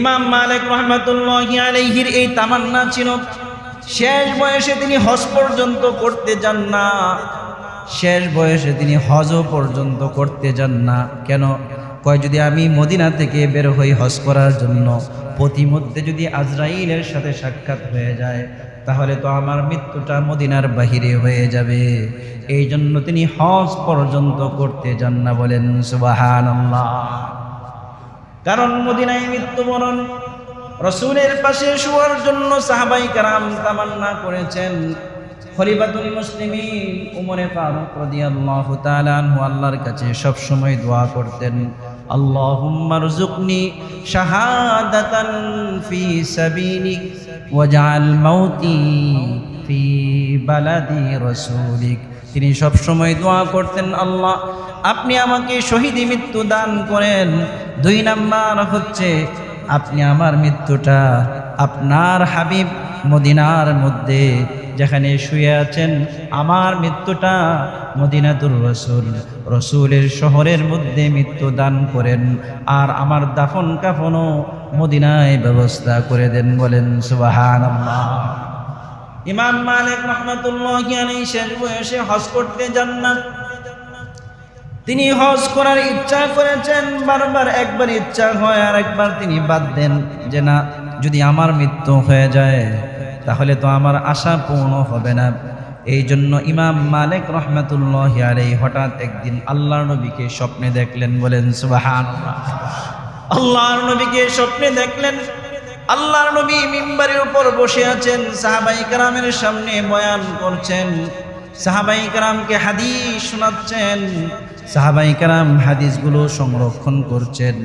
ইমাম মালিক রহমাতুল্লাহ আলাইহির এই তামান্না ছিল, শেষ বয়সে তিনি হজ পর্যন্ত করতে যান না। শেষ বয়সে তিনি হজও পর্যন্ত করতে যান না। কেন? কয়, যদি আমি মদিনা থেকে বের হই হজ করার জন্য প্রতিমধ্যে যদি আজরাইলের সাথে সাক্ষাৎ হয়ে যায়, তাহলে তো আমার মৃত্যুটা মদিনার বাহিরে হয়ে যাবে। এই জন্য তিনি হজ পর্যন্ত করতে যান না বলেন সুবাহান কারণ মদিনায় মৃত্যুবরণ। রসুলের পাশে শোয়ার জন্য সাহাবাই কারাম তামান্না করেছেন। খলিফাতুল মুসলিমিন উমরে ফারুক রাদিয়াল্লাহু তাআলা আনহু আল্লাহর কাছে সব সময় দোয়া করতেন, আল্লাহুম্মা রযুকনি শাহাদাতান ফি সাবিলিক ওয়াজআল মাউতি ফি বালাদি রাসূলিক। তিনি সব সময় দোয়া করতেন, আল্লাহ আপনি আমাকে শহীদি মৃত্যু দান করেন। দুই নাম্বার হচ্ছে, আপনি আমার মৃত্যুটা আপনার হাবিব মদিনার মধ্যে যেখানে শুয়ে আছেন, আমার মৃত্যুটা মদিনাতুর রসুল, রসুলের শহরের মধ্যে মৃত্যু দান করেন। আর আমার দাফন কাফনও মদিনায় ব্যবস্থা করে দেন বলেন সুবাহান ইমাম মালিক রহমতুল্লাহ শেষ বয়সে হজ করতে যান না। তিনি হজ করার ইচ্ছা করেছেন, বারবার একবার ইচ্ছা হয় আর একবার তিনি বাদ দেন যে না, যদি আমার মৃত্যু হয়ে যায়, তাহলে তো আমার আশা পূর্ণ হবে না। এই জন্য ইমাম মালিক রহমতুল্লাহ আলাই হঠাৎ একদিন আল্লাহর নবীকে স্বপ্নে দেখলেন, বলেন সুবাহান আল্লাহর নবীকে স্বপ্নে দেখলেন। আল্লাহর নবী মিম্বারের উপর বসে আছেন, সাহাবাই কারামের সামনে বয়ান করছেন। সাহাবাই কারামকে হাদিস শোনাচ্ছেন। সাহাবাই কারাম হাদিসগুলো সংরক্ষণ করছেন।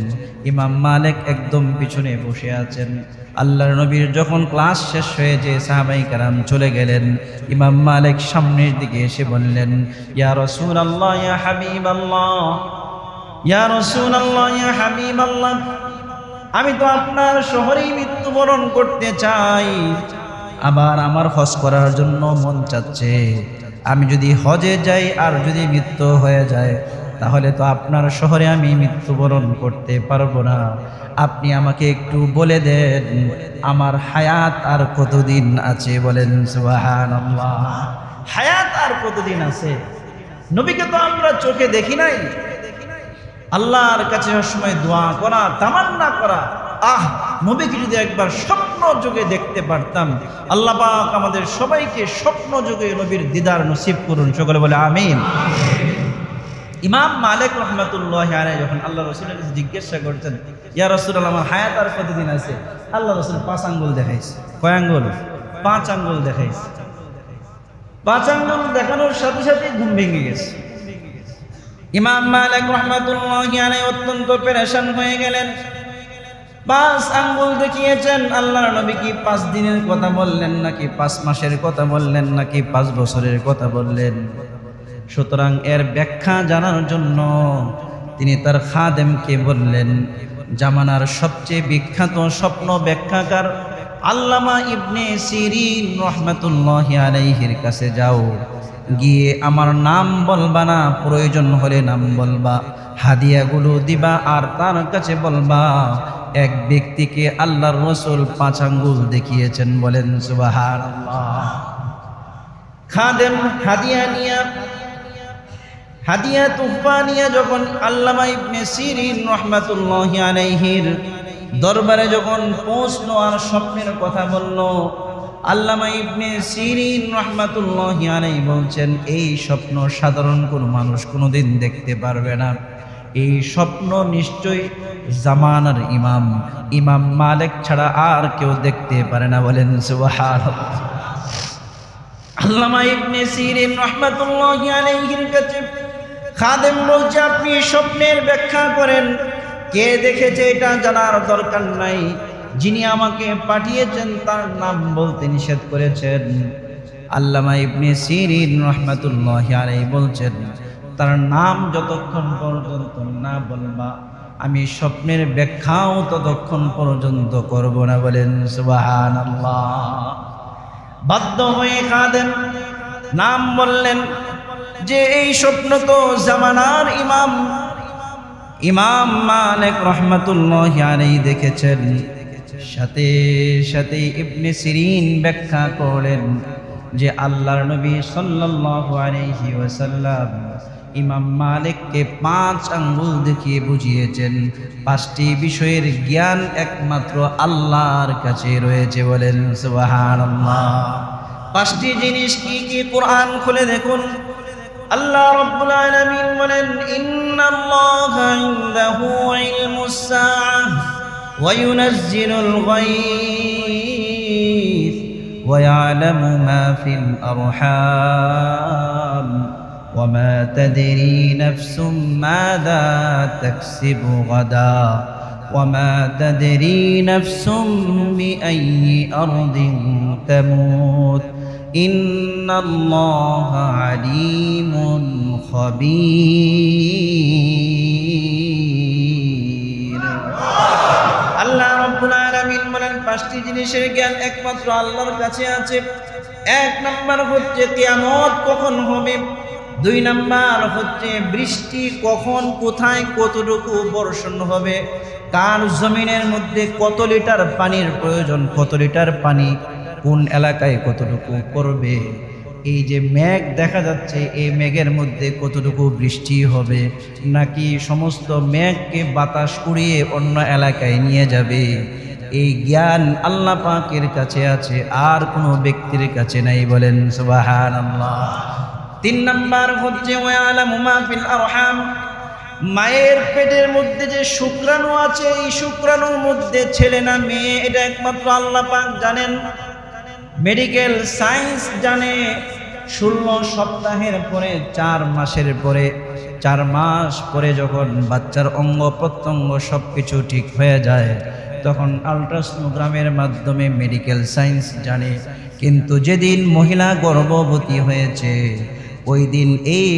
ইমাম মালিক একদম পিছনে বসে আছেন। আল্লাহর নবীর যখন ক্লাস শেষ হয়ে যে সাহাবাই কারাম চলে গেলেন, ইমাম মালিক সামনের দিকে এসে বললেন, ইয়া রসুল আল্লাহ ইয়া হাবিব আল্লাহ ইয়া রসুল আল্লাহ ইয়া হাবিব আল্লাহ আমি তো আপনার শহরেই মৃত্যুবরণ করতে চাই। আবার আমার হজ করার জন্য মন চাচ্ছে। আমি যদি হজে যাই আর যদি মৃত্যু হয়ে যায়, তাহলে তো আপনার শহরে আমি মৃত্যুবরণ করতে পারব না। আপনি আমাকে একটু বলে দেন, আমার হায়াত আর কতদিন আছে বলেন হায়াত আর কতদিন আছে? নবীকে তো আমরা চোখে দেখি নাই। আল্লাহর কাছে সময় দোয়া করা, তামান্না করা আহ নবীকে যদি একবার স্বপ্ন যুগে দেখতে পারতাম, আল্লাহ পাক আমাদের সবাইকে স্বপ্ন যুগে নবীর দিদার নসিব করুন। সকলে বলে আমিন। ইমাম মালিক রহমতুল্লাহ আলাই যখন আল্লাহ রসুলের কাছে জিজ্ঞাসা করতেন ইয়া রসুল আমার হায়াত আর কতদিন আছে? আল্লাহ রসুল পাঁচ আঙ্গুল দেখাইছে। কয় আঙ্গুল? পাঁচ আঙ্গুল দেখাইছে। পাঁচ আঙ্গুল দেখানোর সাথে সাথে ঘুম ভেঙে গেছে। ইমাম মালিক রহমতুল্লাহ আলাই অত্যন্ত পেরেশান হয়ে গেলেন। পাঁচ আঙ্গুল দেখিয়েছেন আল্লাহ নবী কি পাঁচ দিনের কথা বললেন নাকি পাঁচ মাসের কথা বললেন নাকি পাঁচ বছরের কথা বললেন? সুতরাং এর ব্যাখ্যা জানার জন্য তিনি তার খাদেমকে বললেন, জামানার সবচেয়ে বিখ্যাত স্বপ্ন ব্যাখ্যাকার আল্লামা ইবনে সিরিন রহমতুল্লাহ আলাইহির কাছে যাও। গিয়ে আমার নাম বলবা না, প্রয়োজন হলে নাম বলবা, হাদিয়াগুলো দিবা আর তার কাছে বলবা। এক ব্যক্তিকে আল্লাহর রসুল পাঁচ আঙ্গুল দেখিয়েছেন, বলেন সুবাহার খাদেম হাদিয়া নিয়া, হাদিয়া তুফা নিয়ে যখন আল্লামা ইবনে সিরিন রহমাতুল্লাহ আলাইহির দরবারে যখন পৌঁছলো আর স্বপ্নের কথা বলল, আল্লামা ইবনে সিরিন রহমাতুল্লাহ আলাই বলছেন, এই স্বপ্ন সাধারণ কোনো মানুষ কোনোদিন দেখতে পারবে না। এই স্বপ্ন নিশ্চয়ই জামানার ইমাম। ইমাম মালিক ছাড়া আর কেউ দেখতে পারে না, বলেন সুবহান আল্লামা ইবনে সিরিন রহমাতুল্লাহ আলাইহির কাছে খাদেম বলছে, আপনি স্বপ্নের ব্যাখ্যা করেন। কে দেখেছে এটা জানার দরকার নাই। যিনি আমাকে পাঠিয়েছেন, তার নাম বলতে নিষেধ করেছেন। আল্লামা ইবনে সিরিন রহমাতুল্লাহ আলাই বলছেন তার নাম যতক্ষণ পর্যন্ত না বলবা, আমি স্বপ্নের ব্যাখ্যাও ততক্ষণ পর্যন্ত করব না বলেন সুবাহান বাধ্য হয়ে খাদেন নাম বললেন যে এই স্বপ্ন তো জামানার ইমাম। ইমাম মালিক রহমতুল্লাহ আলাই দেখেছেন। সাথে সাথে ইবনে সিরিন ব্যাখ্যা করলেন যে আল্লাহর নবী সাল্লাল্লাহু আলাইহি ওয়াসাল্লাম ইমাম মালিককে পাঁচ আঙ্গুল দেখিয়ে বুঝিয়েছেন। পাঁচটি বিষয়ের জ্ঞান একমাত্র আল্লাহর কাছে রয়েছে বলেন, সুবহানাল্লাহ। পাঁচটি জিনিস কি কি কোরআন খুলে দেখুন? আল্লাহ রাব্বুল আলামিন বলেন, ইন্নাল্লাহা ইনদাহু ইলমুস সাআহ ওয়া ইউনাজ্জিলুল গায়থ ওয়া ইয়ালামু মা ফিল আরহাম। وما تدري نفس ماذا تكسب غدا وما تدري نفس بأي أرض تموت إن الله عليم خبير আল্লাহ রব্বুল আলামিন বলেন পাঁচটি জিনিসের জ্ঞান একমাত্র আল্লাহর কাছে আছে এক নাম্বার হচ্ছে কিয়ামত কখন হবে দুই নাম্বার হচ্ছে বৃষ্টি কখন, কোথায়, কতটুকু বর্ষণ হবে, কার জমিনের মধ্যে কত লিটার পানির প্রয়োজন, কত লিটার পানি, কোন এলাকায় কতটুকু পড়বে, এই যে মেঘ দেখা যাচ্ছে, এই মেঘের মধ্যে কতটুকু বৃষ্টি হবে, নাকি সমস্ত মেঘকে বাতাস উড়িয়ে অন্য এলাকায় নিয়ে যাবে, এই জ্ঞান আল্লাহ পাকের কাছে আছে, আর কোনো ব্যক্তির কাছে নাই বলেন সুবাহান আল্লাহ তিন নাম্বার হচ্ছে মায়ের পেটের মধ্যে যে শুক্রাণু আছে, এই শুক্রাণুর মধ্যে ছেলে না মেয়ে, এটা একমাত্র আল্লাহ পাক জানেন। মেডিকেল সায়েন্স জানে, ষোলো সপ্তাহের পরে, চার মাসের পরে, চার মাস পরে যখন বাচ্চার অঙ্গ প্রত্যঙ্গ সব কিছু ঠিক হয়ে যায়, তখন আলট্রাসোনোগ্রামের মাধ্যমে মেডিকেল সায়েন্স জানে। কিন্তু যেদিন মহিলা গর্ভবতী হয়েছে ওই দিন এই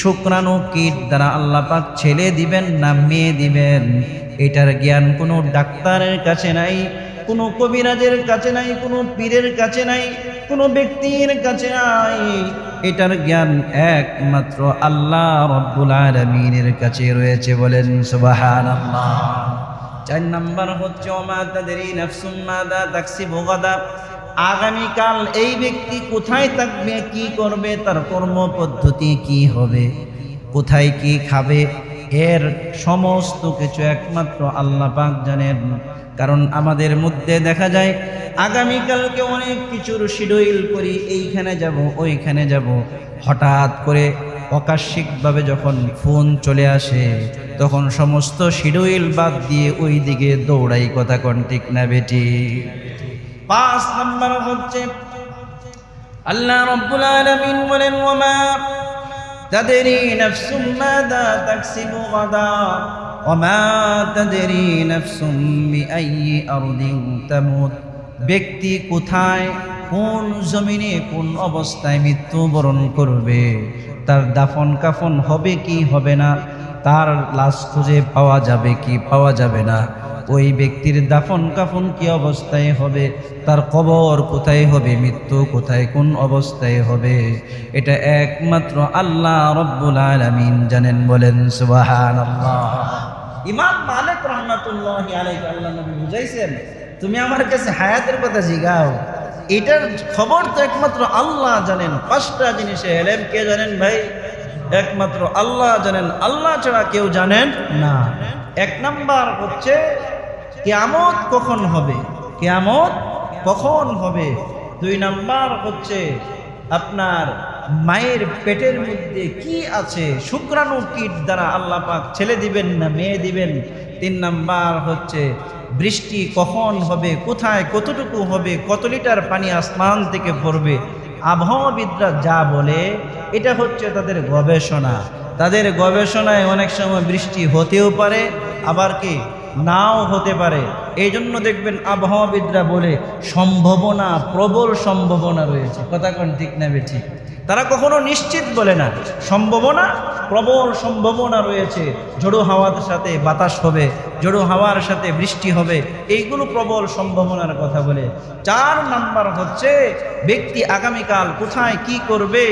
শুক্রাণু কীট দ্বারা আল্লাপাক ছেলে দিবেন না মেয়ে দিবেন? এটার জ্ঞান কোনো ডাক্তারের কাছে নাই, কোনো কবিরাজের কাছে নাই, কোনো পীরের কাছে নাই, কোনো ব্যক্তির কাছে নাই। এটার জ্ঞান একমাত্র আল্লাহ রব্বুল আলমিনের কাছে রয়েছে বলেন সুবহানাল্লাহ। চার নাম্বার হচ্ছে, ওমা তাদের নাফসুম মাদা তাকসিবু গাদা। আগামীকাল এই ব্যক্তি কোথায় থাকবে, কি করবে, তার কর্ম পদ্ধতি কি হবে, কোথায় কি খাবে, এর সমস্ত কিছু একমাত্র আল্লাহ পাক জানেন। কারণ আমাদের মধ্যে দেখা যায়, আগামীকালকে অনেক কিছুর শিডিউল করি, এইখানে যাব, ওইখানে যাব। হঠাৎ করে অকাশিকভাবে যখন ফোন চলে আসে, তখন সমস্ত শিডিউল বাদ দিয়ে ওই দিকে দৌড়াই, কথা কন ঠিক না বেটি? পাঁচ নাম্বার হচ্ছে, আল্লাহ রব্বুল আলামিন বলেন, ওমা তাদেরই নাফসুম মাদা তাকসিবু গাদা, ওমা তাদেরই নাফসুম বিআইয়ি আরদিন তামুত, ব্যক্তি কোথায়, কোন জমিনে, কোন অবস্থায় মৃত্যুবরণ করবে, তার দাফন কাফন হবে কি হবে না, তার লাশ খুঁজে পাওয়া যাবে কি পাওয়া যাবে না? ওই ব্যক্তির দাফন কাফন কি অবস্থায় হবে? তার কবর কোথায় হবে? মৃত্যু কোথায়? কোন অবস্থায় হবে? এটা একমাত্র আল্লাহ রব্বুল আলামিন জানেন, বলেন সুবহানাল্লাহ। ইমাম মালিক রহমাতুল্লাহ আলাইহি আল্লাহ নবী বুঝাইছেন, তুমি আমার কাছে হায়াতের কথা জিগাও। এটার খবর তো একমাত্র আল্লাহ জানেন। পাঁচটা জিনিসে এলেম কে জানেন ভাই? একমাত্র আল্লাহ জানেন। আল্লাহ ছাড়া কেউ জানেন না। এক নাম্বার হচ্ছে কেয়ামত কখন হবে? কেয়ামত কখন হবে? দুই নাম্বার হচ্ছে আপনার মায়ের পেটের মধ্যে কি আছে? শুক্রাণু কীট দ্বারা আল্লাহ পাক ছেলে দিবেন না মেয়ে দিবেন? তিন নাম্বার হচ্ছে বৃষ্টি কখন হবে? কোথায় কতটুকু হবে? কত লিটার পানি আসমান থেকে পড়বে? আবহাওয়াবিদরা যা বলে, এটা হচ্ছে তাদের গবেষণা। তাদের গবেষণায় অনেক সময় বৃষ্টি হতেও পারে, আবার কি? নাও হতে পারে। এই জন্য দেখবেন আবহাওয়াবিদরা বলে, সম্ভাবনা, প্রবল সম্ভাবনা রয়েছে। কথা কোন ঠিক না ঠিক? তারা কখনো নিশ্চিত বলে না। সম্ভাবনা, প্রবল সম্ভাবনা রয়েছে। ঝোড়ো হাওয়ার সাথে বাতাস হবে ঝোড়ো হাওয়ার সাথে বৃষ্টি হবে, এইগুলো প্রবল সম্ভাবনার কথা বলে। চার নাম্বার হচ্ছে, ব্যক্তি আগামীকাল কোথায় কি করবে,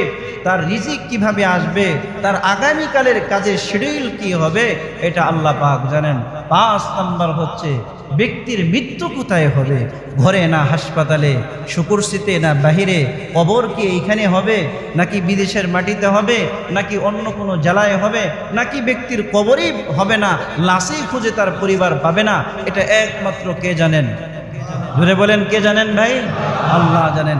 তার রিজিক কীভাবে আসবে, তার আগামীকালের কাজের শিডিউল কি হবে, এটা আল্লাহ পাক জানেন। পাঁচ নাম্বার হচ্ছে ব্যক্তির মৃত্যু কোথায় হবে? ঘরে না হাসপাতালে? শুকুরশিতে না বাহিরে? কবর কি এইখানে হবে? নাকি বিদেশের মাটিতে হবে? নাকি অন্য কোনো জেলায় হবে? নাকি ব্যক্তির কবরই হবে না? লাশেই খুঁজে তার পরিবার পাবে না? এটা একমাত্র কে জানেন? ধরে বলেন, কে জানেন ভাই? আল্লাহ জানেন।